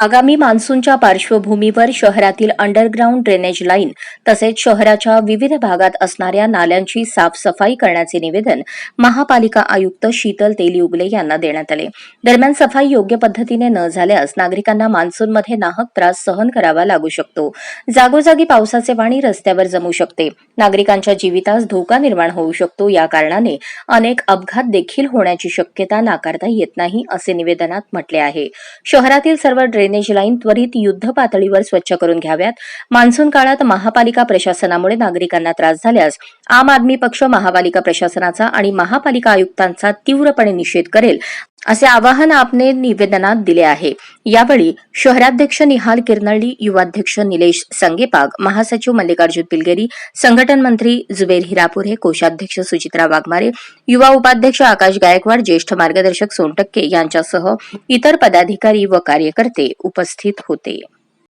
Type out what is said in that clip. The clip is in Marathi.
आगामी मान्सूनच्या पार्श्वभूमीवर शहरातील अंडरग्राऊंड ड्रेनेज लाईन तसेच शहराच्या विविध भागात असणाऱ्या नाल्यांची साफसफाई करण्याचे निवेदन महापालिका आयुक्त शीतल तेली यांना देण्यात आले. दरम्यान सफाई योग्य पद्धतीने न झाल्यास नागरिकांना मान्सूनमध्ये नाहक त्रास सहन करावा लागू शकतो. जागोजागी पावसाचे पाणी रस्त्यावर जमू शकते. नागरिकांच्या जीवितास धोका निर्माण होऊ शकतो. या कारणाने अनेक अपघात देखील होण्याची शक्यता नाकारता येत नाही असे निवेदनात म्हटले आहे. शहरातील सर्व ड्रेनेज लाईन त्वरित युद्ध पातळीवर स्वच्छ करून घ्याव्यात. मान्सून काळात महापालिका प्रशासनामुळे नागरिकांना त्रास झाल्यास आम आदमी पक्ष महापालिका प्रशासनाचा आणि महापालिका आयुक्तांचा तीव्रपणे निषेध करेल. असे आवाहन आपने निवेदनात दिले आहे. यावेळी शहराध्यक्ष निहाल किरनळी युवाध्यक्ष निलेश संगेपाग महासचिव मल्लिकार्जुन पिलगेरी संघटन मंत्री जुबेर हिरापुरे कोषाध्यक्ष सुचित्रा वाघमारे युवा उपाध्यक्ष आकाश गायकवाड ज्येष्ठ मार्गदर्शक सोनटक्के यांच्यासह इतर पदाधिकारी व कार्यकर्ते उपस्थित होते.